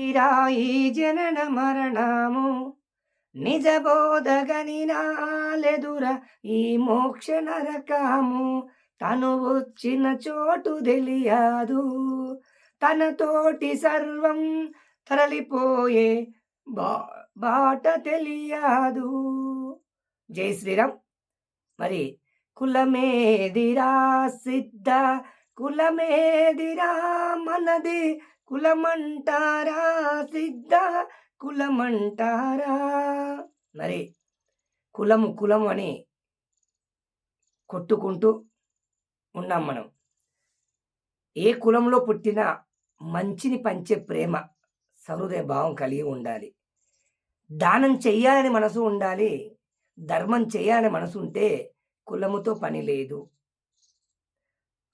ఈ జనన మరణము. నిజ బోధగని నాలెదుర ఈ మోక్ష నరకము. తను వచ్చిన చోటు తెలియదు. తన తోటి సర్వం తరలిపోయే బా బాట తెలియదు. జై శ్రీరామ్. మరి కులమేదిరా సిద్ధ కులమేదిరా మనది కులమంటారా సిద్ధ కులమంటారా? మరి కులము కులము అని కొట్టుకుంటూ ఉన్నాం మనం. ఏ కులంలో పుట్టినా మంచిని పంచే ప్రేమ సహృదయ భావం కలిగి ఉండాలి. దానం చెయ్యాలని మనసు ఉండాలి. ధర్మం చేయాలని మనసు ఉంటే కులముతో పని లేదు.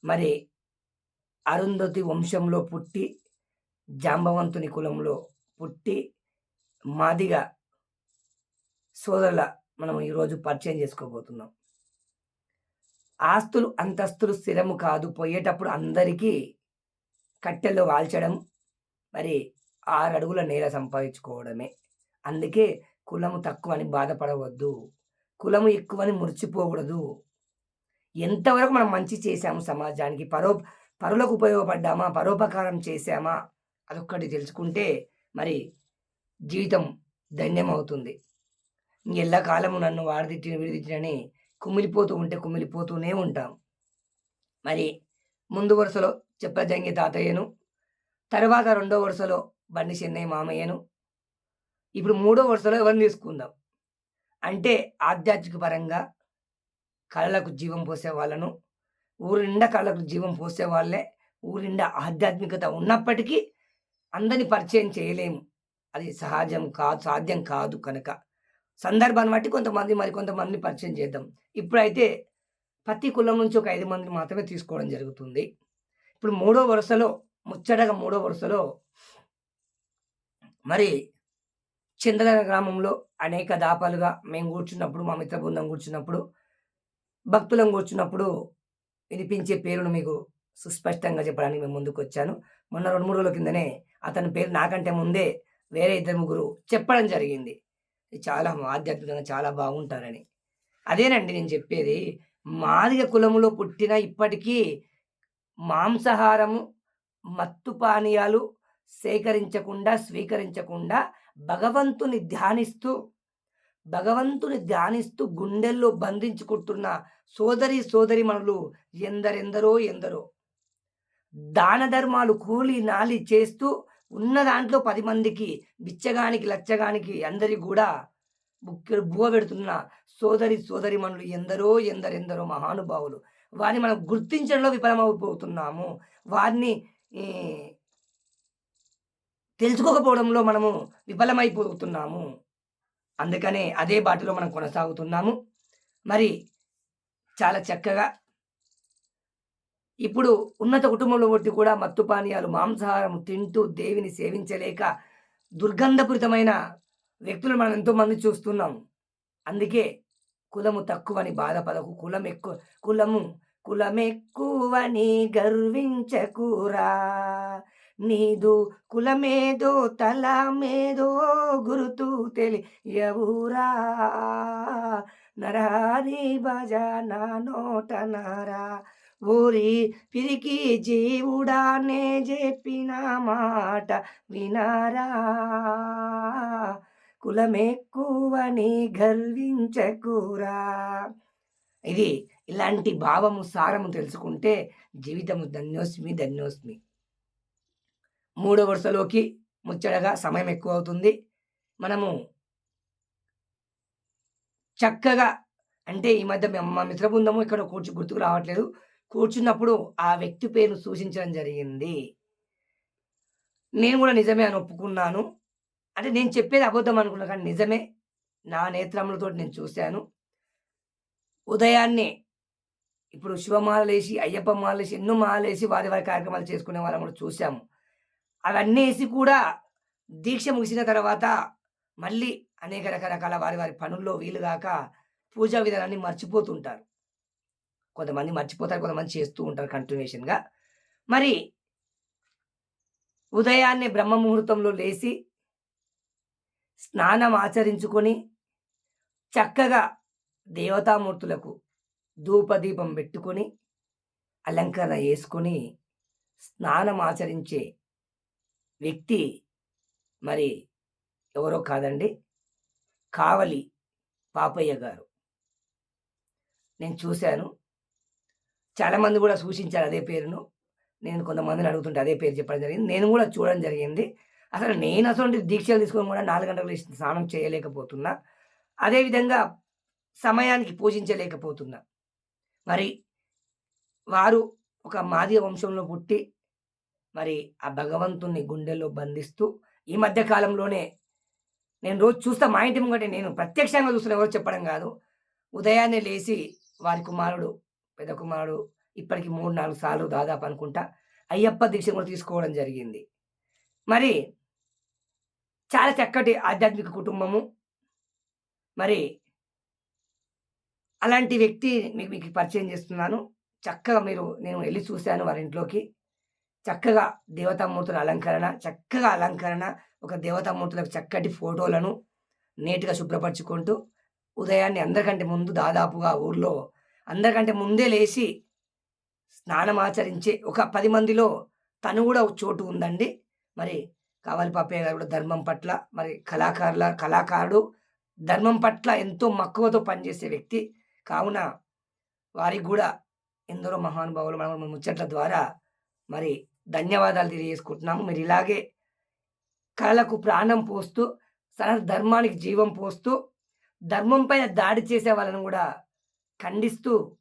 మరి అరుంధతి వంశంలో పుట్టి జాంబవంతుని కులంలో పుట్టి మాదిగా సోదరుల మనం ఈరోజు పరిచయం చేసుకోబోతున్నాం. ఆస్తులు అంతస్తులు స్థిరము కాదు. పోయేటప్పుడు అందరికీ కట్టెల్లో వాల్చడం మరి ఆరు అడుగుల నేల సంపాదించుకోవడమే. అందుకే కులము తక్కువ అని బాధపడవద్దు. కులము ఎక్కువని మురిచిపోకూడదు. ఎంతవరకు మనం మంచి చేశాము సమాజానికి? పరో పరులకు ఉపయోగపడ్డామా? పరోపకారం చేశామా? అదొక్కటి తెలుసుకుంటే మరి జీవితం ధన్యమవుతుంది. ఎల్లకాలము నన్ను వాడిదిట్టిన విడిదిట్టినని కుమిలిపోతూ ఉంటే కుమిలిపోతూనే ఉంటాం. మరి ముందు వరుసలో చెప్పజంగి తాతయ్యను తర్వాత రెండో వరుసలో బండి చెన్నై మామయ్యను ఇప్పుడు మూడో వరుసలో ఎవరిని తీసుకుందాం? అంటే ఆధ్యాత్మిక పరంగా కళలకు జీవం పోసే వాళ్ళను ఊరిండా కళలకు జీవం పోసే వాళ్ళే ఊరిండా ఆధ్యాత్మికత ఉన్నప్పటికీ అందరిని పరిచయం చేయలేము. అది సహజం కాదు సాధ్యం కాదు కనుక. సందర్భాన్ని బట్టి కొంతమంది మరి కొంతమందిని పరిచయం చేద్దాం. ఇప్పుడైతే ప్రతి కులం నుంచి ఒక ఐదు మందిని మాత్రమే తీసుకోవడం జరుగుతుంది. ఇప్పుడు మూడో వరుసలో ముచ్చటగా మూడో వరుసలో మరి చంద్రగర గ్రామంలో అనేక దాపాలుగా మేము కూర్చున్నప్పుడు మా మిత్ర బృందం కూర్చున్నప్పుడు భక్తులం కూర్చున్నప్పుడు వినిపించే పేరును మీకు సుస్పష్టంగా చెప్పడానికి మేము ముందుకు వచ్చాను మొన్న రెండు మూడు రోజుల కిందనే అతని పేరు నాకంటే ముందే వేరే ఇద్దరు ముగ్గురు చెప్పడం జరిగింది. చాలా ఆధ్యాత్మికంగా చాలా బాగుంటారని. అదేనండి నేను చెప్పేది మాదిగ కులములో పుట్టిన ఇప్పటికీ మాంసాహారము మత్తు పానీయాలు సేకరించకుండా స్వీకరించకుండా భగవంతుని ధ్యానిస్తూ భగవంతుని ధ్యానిస్తూ గుండెల్లో బంధించుకుంటున్న సోదరి సోదరిమణులు ఎందరెందరో ఎందరో. దాన ధర్మాలు కూలి నాలి చేస్తూ ఉన్న దాంట్లో పది మందికి బిచ్చగానికి లచ్చగానికి అందరి కూడా బుక్కెడు బువ్వ పెడుతున్న సోదరి సోదరి మనులు ఎందరో ఎందరెందరో మహానుభావులు. వారిని మనం గుర్తించడంలో విఫలమైపోతున్నాము వారిని తెలుసుకోకపోవడంలో మనము విఫలమైపోతున్నాము. అందుకనే అదే బాటలో మనం కొనసాగుతున్నాము. మరి చాలా చక్కగా ఇప్పుడు ఉన్నత కుటుంబంలో ఒకటి కూడా మత్తు పానీయాలు మాంసాహారం తింటూ దేవిని సేవించలేక దుర్గంధపూరితమైన వ్యక్తులు మనం ఎంతోమంది చూస్తున్నాం. అందుకే కులము తక్కువని బాధపడకు. కులం ఎక్కువ కులము కులమెక్కువని గర్వించకురా. నీదు కులమేదో తలమేదో గురుతు తెలియవురా. నరారి భజ నా నోట నారా. ఊరి పిరికి జీవుడానే చెప్పిన మాట వినారా? కులమెక్కువని గర్వించకురా? ఇది ఇలాంటి భావము సారము తెలుసుకుంటే జీవితము ధన్యోస్మి ధన్యోస్మి. మూడో వరుసలోకి ముచ్చడగా సమయం ఎక్కువ అవుతుంది మనము చక్కగా అంటే ఈ మధ్య మా మిత్రబృందము ఇక్కడ కూర్చు గుర్తుకు రావట్లేదు. కూర్చున్నప్పుడు ఆ వ్యక్తి పేరు సూచించడం జరిగింది. నేను కూడా నిజమే అని ఒప్పుకున్నాను. అంటే నేను చెప్పేది అబద్ధం అనుకున్నా కానీ నిజమే. నా నేత్రములతో నేను చూశాను. ఉదయాన్నే ఇప్పుడు శివమాలలేసి అయ్యప్ప మాలలేసి ఎన్నో మాలేసి వారి వారి కార్యక్రమాలు చేసుకునే వాళ్ళం కూడా చూసాము అవన్నీ వేసి కూడా దీక్ష ముగిసిన తర్వాత మళ్ళీ అనేక రకరకాల వారి వారి పనుల్లో వీలుగాక పూజా విధానాన్ని మర్చిపోతుంటారు. కొంతమంది మర్చిపోతారు కొంతమంది చేస్తూ ఉంటారు కంటిన్యూషన్గా మరి ఉదయాన్నే బ్రహ్మ ముహూర్తంలో లేచి స్నానం ఆచరించుకొని చక్కగా దేవతామూర్తులకు ధూపదీపం పెట్టుకొని అలంకరణ చేసుకొని స్నానం ఆచరించే వ్యక్తి మరి ఎవరో కాదండి కావలి పాపయ్య గారు. నేను చూశాను చాలామంది కూడా సూచించారు అదే పేరును. నేను కొంతమందిని అడుగుతుంటే అదే పేరు చెప్పడం జరిగింది. నేను కూడా చూడడం జరిగింది. అసలు నేను అసలు దీక్షలు తీసుకొని కూడా నాలుగు గంటలకు స్నానం చేయలేకపోతున్నా. అదేవిధంగా సమయానికి పూజించలేకపోతున్నా. మరి వారు ఒక మాదిగ వంశంలో పుట్టి మరి ఆ భగవంతుణ్ణి గుండెల్లో బంధిస్తూ ఈ మధ్య కాలంలోనే నేను రోజు చూస్తా మా ఇంటి ముంగటే నేను ప్రత్యక్షంగా చూస్తున్న ఎవరు చెప్పడం కాదు. ఉదయాన్నే లేచి వారి కుమారుడు పెద్ద కుమారుడు ఇప్పటికి మూడు నాలుగు సార్లు దాదాపు అనుకుంటా అయ్యప్ప దీక్ష కూడా తీసుకోవడం జరిగింది. మరి చాలా చక్కటి ఆధ్యాత్మిక కుటుంబము. మరి అలాంటి వ్యక్తి మీకు మీకు పరిచయం చేస్తున్నాను. చక్కగా మీరు నేను వెళ్ళి చూశాను వారి ఇంట్లోకి. చక్కగా దేవతామూర్తుల అలంకరణ చక్కగా అలంకరణ ఒక దేవతామూర్తులకు చక్కటి ఫోటోలను నీట్గా శుభ్రపరచుకుంటూ ఉదయాన్నే అందరికంటే ముందు దాదాపుగా ఊర్లో అందరికంటే ముందే లేచి స్నానం ఆచరించే ఒక పది మందిలో తను కూడా ఒక చోటు ఉందండి. మరి కావాలి పాపయ్య గారు కూడా ధర్మం పట్ల మరి కళాకారుల కళాకారుడు ధర్మం పట్ల ఎంతో మక్కువతో పనిచేసే వ్యక్తి. కావున వారికి కూడా ఎందరో మహానుభావులు మన ముచ్చట్ల ద్వారా మరి ధన్యవాదాలు తెలియజేసుకుంటున్నాము. మీరు ఇలాగే కళలకు ప్రాణం పోస్తూ సన ధర్మానికి జీవం పోస్తూ ధర్మం పైన దాడి చేసే వాళ్ళని కూడా ఖండిస్తూ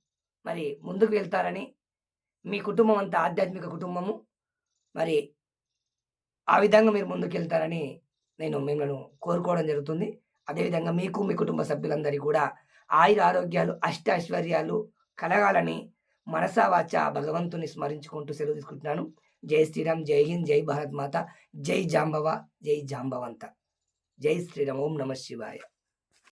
మరి ముందుకు వెళ్తారని మీ కుటుంబం అంతా ఆధ్యాత్మిక కుటుంబము. మరి ఆ విధంగా మీరు ముందుకు వెళ్తారని నేను మిమ్మల్ని కోరుకోవడం జరుగుతుంది. అదేవిధంగా మీకు మీ కుటుంబ సభ్యులందరికీ కూడా ఆయుర ఆరోగ్యాలు అష్ట ఐశ్వర్యాలు కలగాలని మనసా వాచ భగవంతుని స్మరించుకుంటూ సెలవు తీసుకుంటున్నాను. జై శ్రీరామ్ జై హింద్ జై భారత్ మాత జై జాంబవ జై జాంబవంత. జై శ్రీరామ్ ఓం నమ శివాయ.